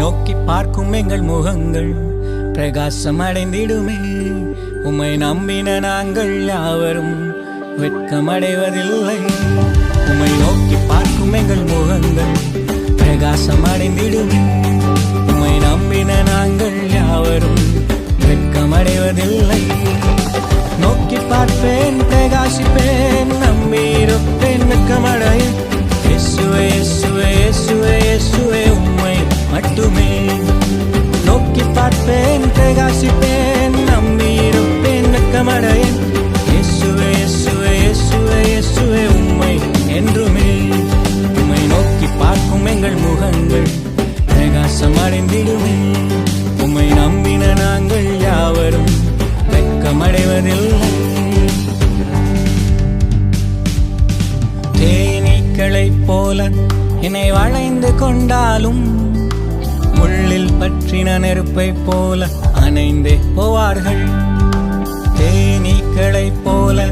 நோக்கி பார்க்கும் எங்கள் முகங்கள் பிரகாசம் அடைந்திடுமே உம்மை நம்பின நாங்கள் யாவரும் வெட்கமடைவதில்லை. உம்மை நோக்கி பார்க்கும் எங்கள் முகங்கள் பிரகாசம் அடைந்திடுமே உம்மை நம்பின நாங்கள் யாவரும் வெட்கமடைவதில்லை. நோக்கி பார்ப்பேன் பிரகாசிப்பேன் நம்பியிருப்பேன் வெட்கமடைய இயேசுவே இயேசுவே இயேசுவே. மட்டுமே. நோக்கி பார்ப்பேன் பிரகாசிப்பேன் நம்பி இருப்பேன் வெட்கமடைய இயேசுவே இயேசுவே இயேசுவே இயேசுவே உம்மை என்றுமே. உம்மை நோக்கி பார்க்கும் எங்கள் முகங்கள் பிரகாசம் அடைந்திடுமே உம்மை நம்பின நாங்கள் யாவரும் வெட்கமடைவதில்லை. தேனீக்களைப் போல என்னை வளைந்து கொண்டாலும் முள்ளில் பற்றின நெருப்பைப் போல அணைந்தே போவார்கள். தேனீக்களைப் போல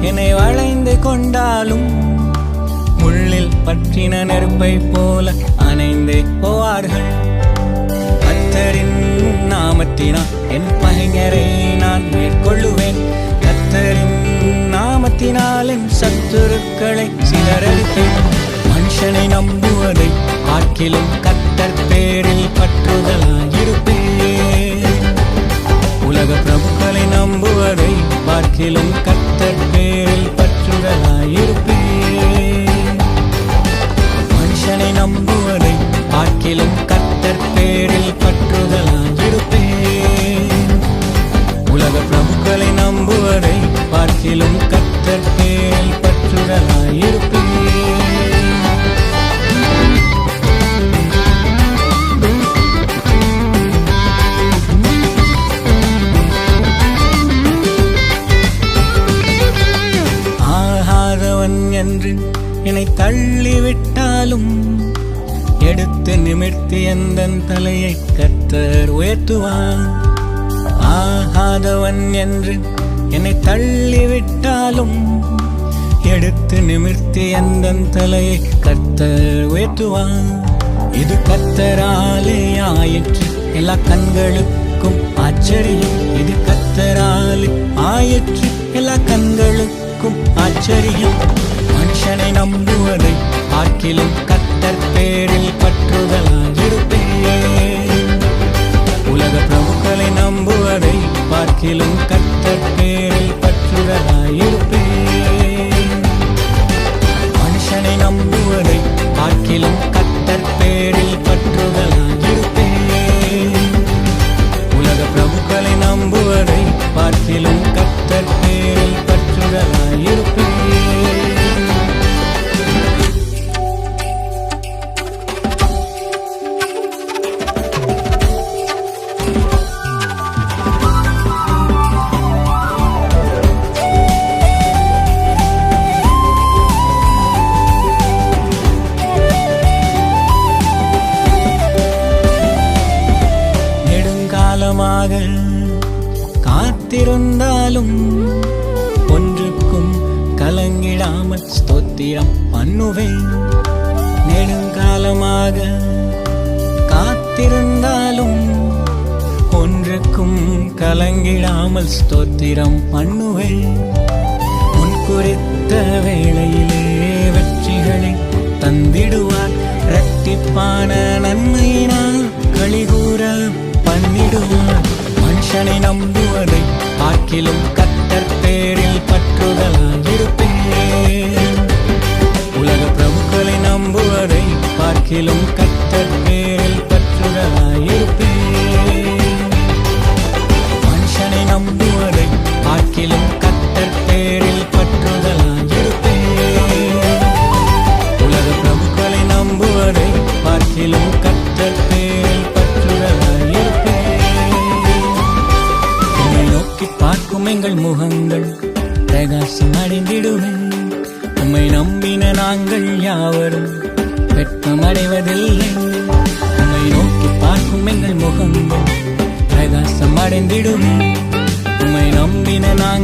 என்னை வளைந்து கொண்டாலும் முள்ளில் பற்றின நெருப்பைப் போல அணைந்தே போவார்கள். கத்தரின் நாமத்தினால் என் பகைஞரை நான் மேற்கொள்ளுவேன். கத்தரின் நாமத்தினால் என் சத்துருக்களை சிதறடிப்பேன். மனுஷனை நம்புவதை ஆக்கிலும் கத்தர் பேர் பற்றுதலாயிருப்பேன் உலக பிரபுக்களை நம்புவதை பார்க்கிலும் கத்தர் பேரில் பற்றுதலாயிருப்பேன். மனுஷனை நம்புவதை பார்க்கிலும் என்று என்னை தள்ளிவிட்டாலும் எடுத்து நிமிர்த்தி எந்தன் தலையை கத்தர் உயர்த்துவான் ஆகாதவன் என்று என்னை தள்ளிவிட்டாலும் எடுத்து நிமிர்த்தி எந்தன் தலையை கத்தர் உயர்த்துவான் இது கத்தராலே ஆயிற்று. எல்லா கண்களுக்கும் ஆச்சரியம். இது கத்தராலே ஆயிற்று. எல்லா கண்களுக்கும் ஆச்சரியம். மனுஷனை நம்புவதை பார்க்கிலும் கத்தர் பேரில் பற்றுதலாயிருப்பேன் உலக பிரபுக்களை நம்புவதை பார்க்கிலும் கத்தர் பேரில் பற்றுதலாயிருப்பேன் மனுஷனை நம்புவதை பார்க்கிலும் கத்தர் பேரில் பற்றுதலாயிருப்பேன் உலக பிரபுக்களை நம்புவதை பார்க்கிலும் கத்தர் பேரில் பற்றுதலாயிருப்பேன் நெடுங்காலமாக காத்திருந்தாலும் ஒன்றுக்கும் கலங்கிடாமல் ஸ்தோத்திரம் பண்ணுவேன். நெடுங்காலமாக காத்திருந்தாலும் ஒன்றுக்கும் கலங்கிடாமல் ஸ்தோத்திரம் பண்ணுவேன். முன் குறித்த வேளையிலே வெற்றிகளை தந்திடுவார். இரட்டிப்பான நன்மையினால் கழிகூற பண்ணிடுவார் மனுஷனை நம்புவதை பார்க்கிலும் கத்தர் பேரில் பற்றுதல் இருப்பேன் உலக பிரபுக்களை நம்புவதை பார்க்கிலும் கத்தர் பேரில் பற்றுதலாயிருப்பேன் எங்கள் முகங்கள் பிரகாசம் அடைந்திடுமே உம்மை நம்பின நாங்கள் யாவரும் வெட்கம் அடைவதில்லை உம்மை நோக்கி பார்க்கும் எங்கள் முகங்கள் பிரகாசம் அடைந்திடுமே உம்மை நம்பின நாங்கள்